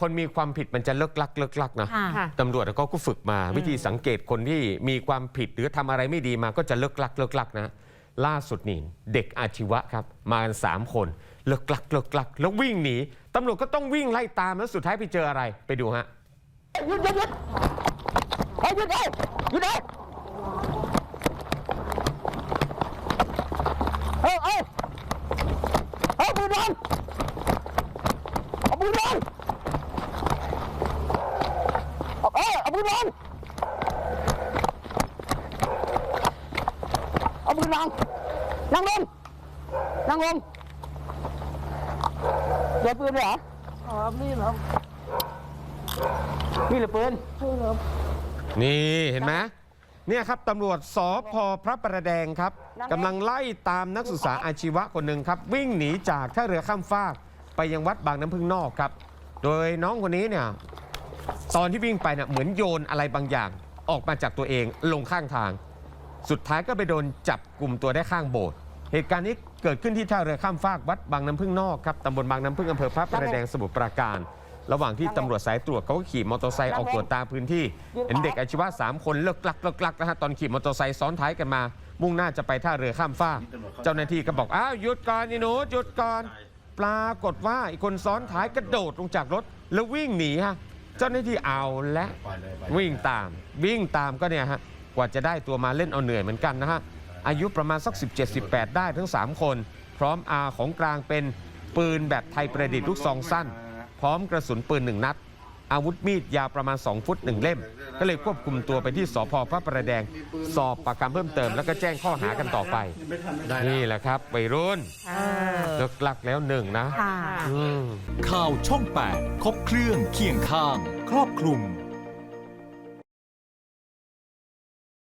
คนมีความผิดมันจะเลิกลักเลิกลักนะค่ะค่ะตำรวจก็ก็ฝึกมา วิธีสังเกตคนที่มีความผิดหรือทำอะไรไม่ดีมาก็จะเลิกลักเลิกลักนะ ล่าสุดนี่เด็กอาชีวะครับ มากันสามคนเลิกลักเลิกลัก แล้ววิ่งหนีตำรวจก็ต้องวิ่งไล่ตามแล้วสุดท้ายไปเจออะไรไปดูฮะ หยุดหยุดหยุดเฮ้ยหยุดเลยหยุดเลยเฮ้ยเฮ้ยเฮ้ยปืนโดนเอาปืนโด นเอาเอ้ยเอาปืนโดนเอาปืนลงนั่งลงนั่งลงเดี๋ยวปืนเลยเหรอครับนี่ครับนี่เหรือปืนนี่เห็นไหมเนี่ยครับตำรวจสพพระประแดงครับกำลังไล่ตามนักศึกษาอาชีวะคนหนึ่งครับ วิ่งหนีจากท่าเรือข้ามฟาก ไปยังวัดบางน้ำพึ่งนอกครับ โดยน้องคนนี้เนี่ย ตอนที่วิ่งไปเนี่ยเหมือนโยนอะไรบางอย่างออกมาจากตัวเองลงข้างทาง สุดท้ายก็ไปโดนจับกลุ่มตัวได้ข้างโบสถ์เหตุการณ์นี้เกิดขึ้นที่ท่าเรือข้ามฟากวัดบางน้ำพึ่งนอกครับตำบลบางน้ำพึ่งอำเภอพระประแดงสมุทรปราการ ระหว่างที่ตำรวจสายตรวจเขาก็ขี่มอเตอร์ไซค์ออกตรวจตามพื้นที่เห็นเด็กอาชีวะสามคนเลิกลักเลิกลักนะฮะตอนขี่มอเตอร์ไซค์ซ้อนท้ายกันมา มุ่งหน้าจะไปท่าเรือข้ามฟากเจ้าหน้าที่ก็บอกอ้าวหยุดก่อนนี่หนูหยุดก่อนปรากฏว่าไอ้คนซ้อนท้ายกระโดดลงจากรถแล้ววิ่งหนีฮะ เจ้าหน้าที่เอาและวิ่งตาม วิ่งตามก็เนี่ยฮะกว่าจะได้ตัวมาเล่นเอาเหนื่อยเหมือนกันนะฮะอายุประมาณสัก 17-18 ได้ทั้ง 3 คน พร้อมอาของกลางเป็นปืนแบบไทยประดิษฐ์ลูกซองสั้น พร้อมกระสุนปืนหนึ่งนัด อาวุธมีดยาวประมาณ 2 ฟุต 1 เล่ม ก็เลยควบคุมตัวไปที่สพพระประแดง สอบปากคำเพิ่มเติมแล้วก็แจ้งข้อหากันต่อไป นี่แหละครับวัยรุ่นอ่าเลิกลักแล้วหนึ่งนะค่ะอืมข่าวช่อง 8 ครบเครื่องเคียงข้าง ครอบคลุม